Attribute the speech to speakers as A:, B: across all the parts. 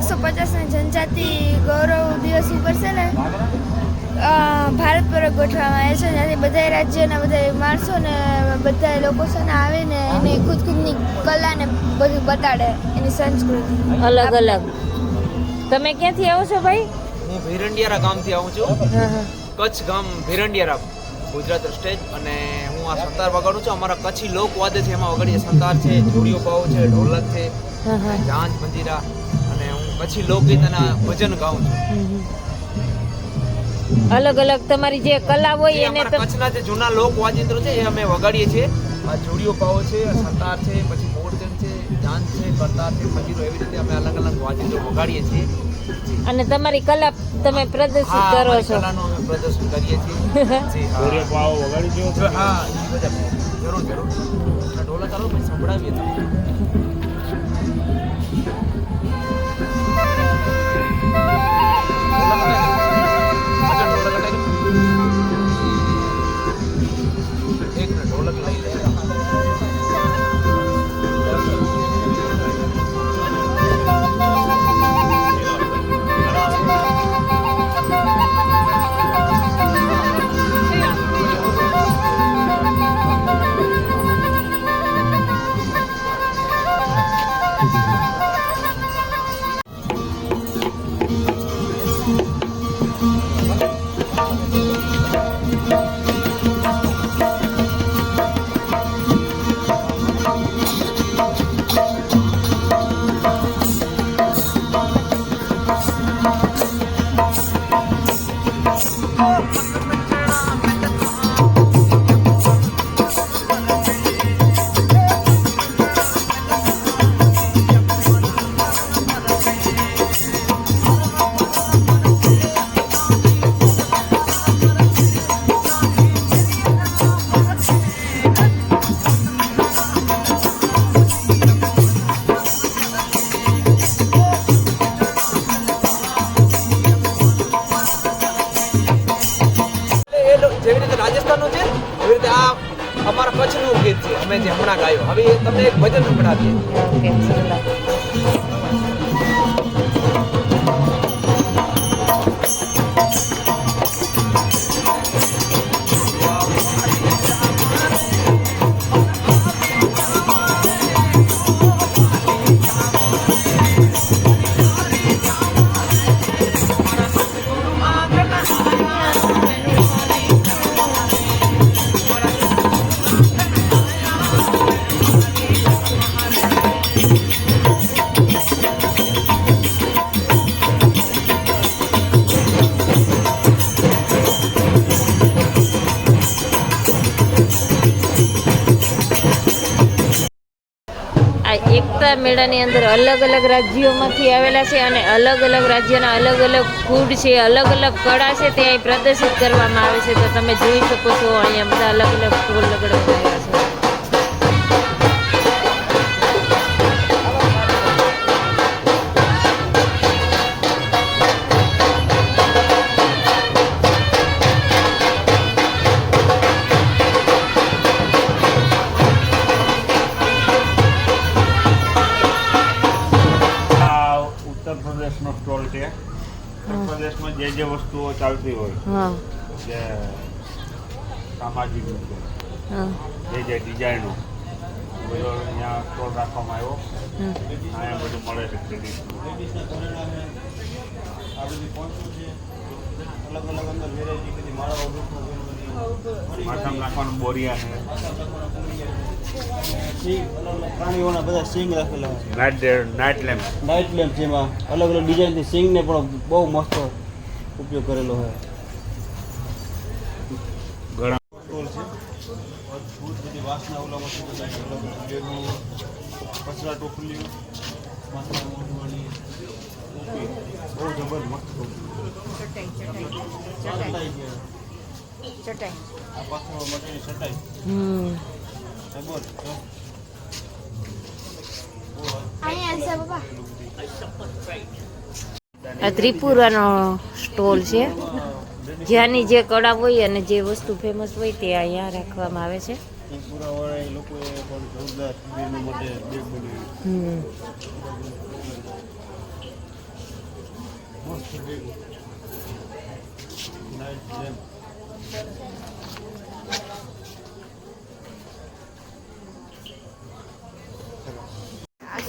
A: એકસો પચાસની જનજાતિ ગૌરવ દિવસ ઉપર છે ને ભારત પર ગોઠવવામાં આવે છે. જ્યાંથી બધા રાજ્યના બધા માણસો ને બધા લોકો છે ને આવે ને એની ખુદ ખુદની કલા ને બધું બતાડે એની સંસ્કૃતિ.
B: અલગ અલગ. તમે ક્યાંથી આવો છો ભાઈ?
C: હું ભીરંડિયારા ગામથી આવું છું. કચ્છ ગામ ભીરંડિયારા ગુજરાત સ્ટેજ અને હું આ સંતાર વગાડું છું. અમારા કચ્છી લોકવાદ્ય છે. એમાં વગાડીએ સંતાર છે જોડિયો પાવ છે ઢોલક છે
B: હા હા.
C: જાંજ મંજીરા. હું લોકગીત અને ભજન ગાઉં છું.
B: અલગ અલગ તમારી જે કલા હોય એને
C: કચ્છના જે જૂના લોક વાજિંત્રો છે એ અમે વગાડીએ છીએ. આ જોડિયો પાવો છે સતાર છે પછી મોરચંદ છે જાન છે કરતાર છે મંજીરો એવી રીતે અમે અલગ અલગ વાજિંત્રો વગાડીએ છીએ.
B: અને તમારી કલા તમે પ્રદર્શિત કરો છો.
C: કલાનો અમે પ્રદર્શન કરીએ છીએ. જી હા.
D: દોરે પાવ વગાડી દો
C: હા જરૂર જરૂર. ઢોલક આવો પછી સંભળાવીએ તમને.
B: Thank you. natin. એકતા મેળાની અંદર અલગ અલગ રાજ્યોમાંથી આવેલા છે અને અલગ અલગ રાજ્યના અલગ અલગ ફૂડ છે, અલગ અલગ કળા છે, તે અહીં પ્રદર્શિત કરવામાં આવે છે. તો તમે જોઈ શકો છો, અહીંયા બધા અલગ અલગ ફૂલ લગાડવામાં આવ્યા છે.
D: ચાલતી હોય. જે સામાજિક
B: રીતે
D: જે જે ડિઝાઇનો બધો અહીંયા સ્ટોલ રાખવામાં આવ્યો. અહીંયા બધું મળે છે ટ્રેડિશનલ માથામાં નાખવાનું બોરિયા છે.
E: પ્રાણીઓના બધા સિંગ રાખેલા છે
D: night night lamp
E: night lamp જેમાં અલગ અલગ ડિઝાઇનથી સિંગને પણ બહુ મસ્ત ઉપયોગ કરેલો છે
D: ઘણા
E: સ્ટોલ છે અદ્ભુત બધી વાસના ઓલામાંથી બધા અલગ અલગ બેગો કચરા ટોપલીઓ વાસના મોઢવાળી ટોપી બહુ જબરદસ્ત ચટાઈ. છે આ પાથરવા માટેની ચટાઈ.
B: હમ.
E: જબર
A: અહીંયા છે પપ્પા
B: આ ત્રિપુરાનો સ્ટોલ છે. જ્યાંની જે કળા હોય અને જે વસ્તુ ફેમસ હોય તે અહીંયા રાખવામાં આવે છે.
E: ત્રિપુરાવાળા એ લોકોએ પણ જોરદાર શિબિરના માટે બેગ બનાવ્યું
B: હમ
E: નાઇટ લેમ્પ આસામ
C: બોર્ડિંગ દેખો બોર્ડિંગ બોર્ડિંગ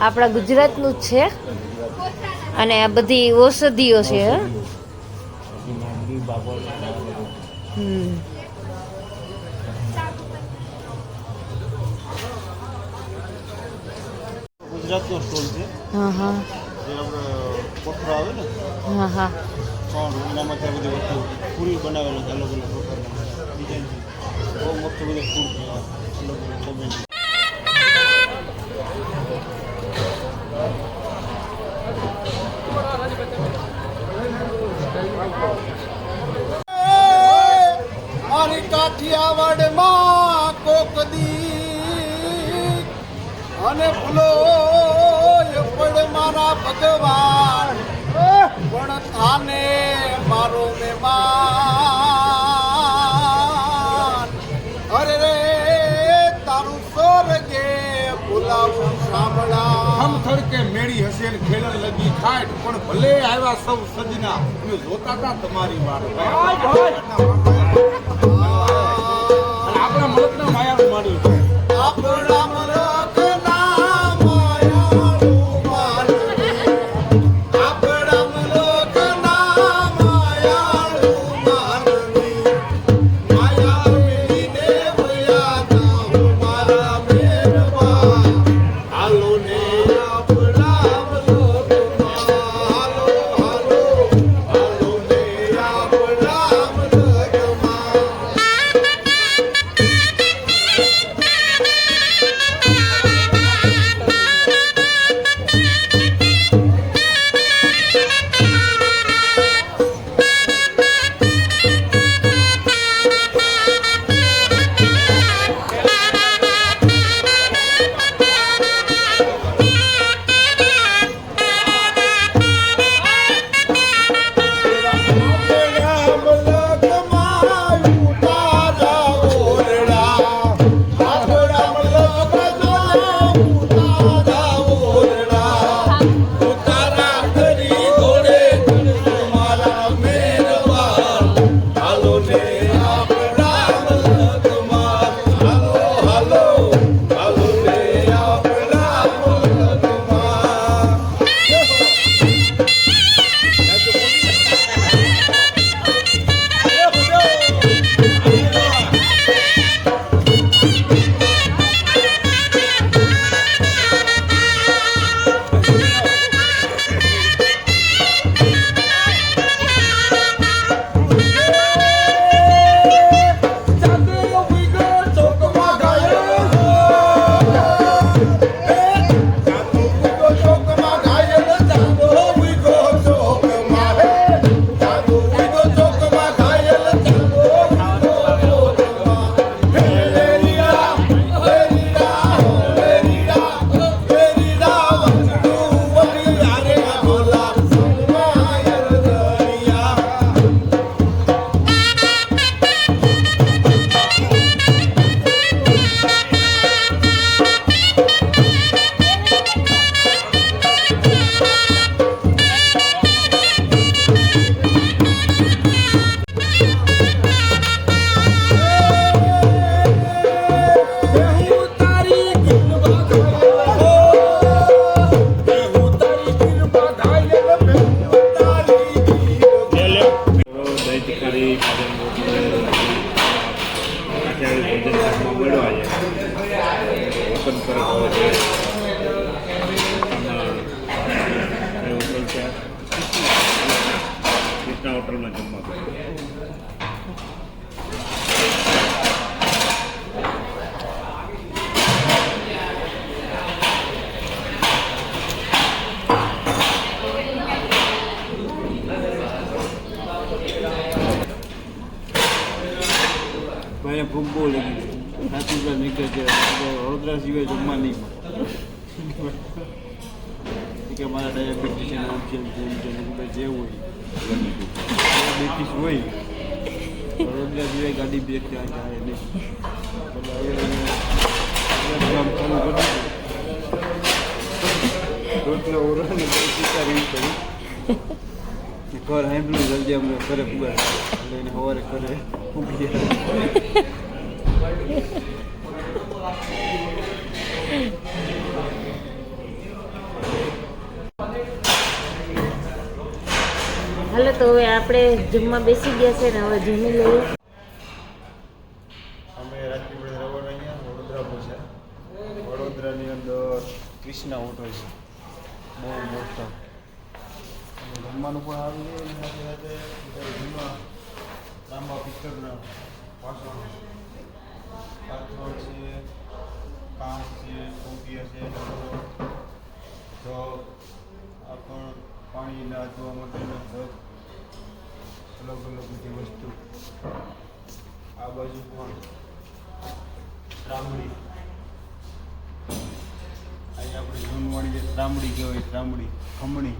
B: આપણા ગુજરાતનું જ છે. અને આ બધી ઔષધિઓ છે હે? હમ
E: ગુજરાતનો સ્ટોલ છે
B: હા હા.
E: જે આપણે કોથળા આવે ને
B: હા હા.
E: પણ એનામાંથી આ બધી વસ્તુ પૂરી બનાવેલા છે અલગ અલગ પ્રકારના ડિઝાઇન બહુ મસ્ત બધું ફૂડ અલગ અલગ
F: ભગવાન. પણ થાને મારો મહેમાન. અરે રે તારું સ્વર્ગે બોલાવું સાંભળા.
G: હમ થડકે મેળી હશે ને ખેલણ લગી ખાટ પણ ભલે આવ્યા સૌ સજના. અમે જોતા હતા તમારી વાત આપણા મલકના
E: સાચું નીકળે છે વડોદરા સિવાય જમવા નહીં કે મારા ડાયાબિટીસ છે આમ છે તેમ છે ને બધું જે હોય. ડાયાબિટીસ હોય. વડોદરા સિવાય ગાડી બ્રેક ત્યાં જાય નહીં. કામ ચાલુ કરી રોટલો ઓરને સ્વીકારવી પડી ઘર સાંભળ્યું જલ્દી અમને ઘરે પુગાડ એટલે એને સવારે ઘરે પૂગી
B: હાલો, તો હવે આપણે જમવા બેસી ગયા છે ને હવે જમી લઈએ.
E: અમે રાજપીપળે રવર અહીંયા વડોદરા પહોંચ્યા વડોદરાની અંદર ક્રિષ્ના હોટલ છે. બહુ મોટો. જમવાનું પણ આવી જાય સાથે સાથે લાંબા પિક્ચરના વાસણો પાથરો છે કાંસ છે કોપિયા છે આ પણ પાણી નાચવા માટેના જગ અલગ અલગ બધી વસ્તુ. આ બાજુ પણ ત્રામડી. આજે આપણે જૂનવાણી જે ત્રામડી કહેવાય, ત્રામડી, ખમણી.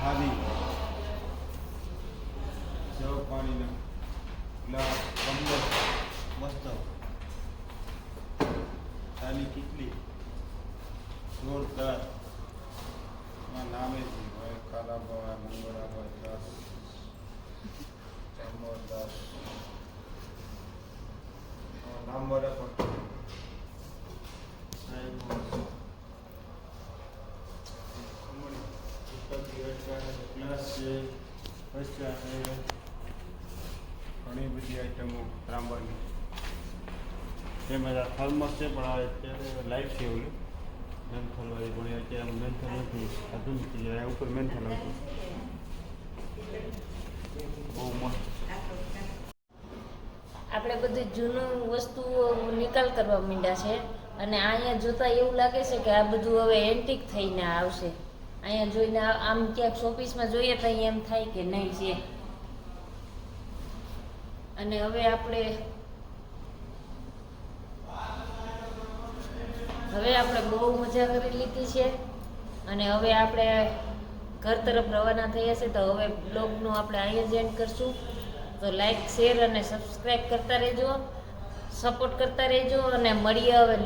E: ખાદી જવ પાણીના મસ્ત. ચાલી કેટલી? જોરદાર. નામે જ હોય ચામરદાસ નામ વાળા પણ સાહેબ ખમણી ઉપરથી અટકાને ગ્લાસ છે પૈસા છે ઘણી બધી આઈટમો ત્રાંબાની તેમજ આ થર્મસ છે, પણ અત્યારે લાઈફ છે ઓલું. મેન્થલ વાળી, પણ અત્યારે મેન્થલ નથી, આધુનિક છે ઉપર મેન્થલ હતું બહુ મસ્ત.
B: આપણે બધું જૂનું વસ્તુઓ નિકાલ કરવા માંડ્યા છે, અને અહીંયા જોતા એવું લાગે છે કે આ બધું હવે એન્ટિક થઈને આવશે. અહીંયા જોઈને આમ ક્યાંક શોપીસમાં જોઈએ તો અહીંયા એમ થાય કે નહીં છે. અને હવે આપણે હવે આપણે બહુ મજા કરી લીધી છે. અને હવે આપણે ઘર તરફ રવાના થયા છે, તો હવે બ્લોગનું આપણે અહીંયા જ એન્ડ કરશું. તો લાઈક શેર અને સબસ્ક્રાઈબ કરતા રહેજો. સપોર્ટ કરતા રહેજો અને મળીએ હવે.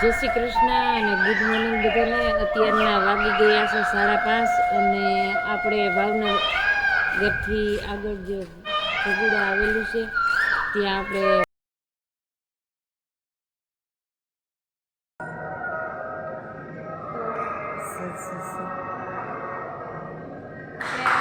B: જય શ્રી કૃષ્ણ અને ગુડ મોર્નિંગ બધાને. અત્યારના વાગી ગયા છે સાડા પાંચ અને આપણે ભાવનગર ઘરથી આગળ જે ભગુડા આવેલું છે, ત્યાં આપણે આપણે અહીંયા દર્શન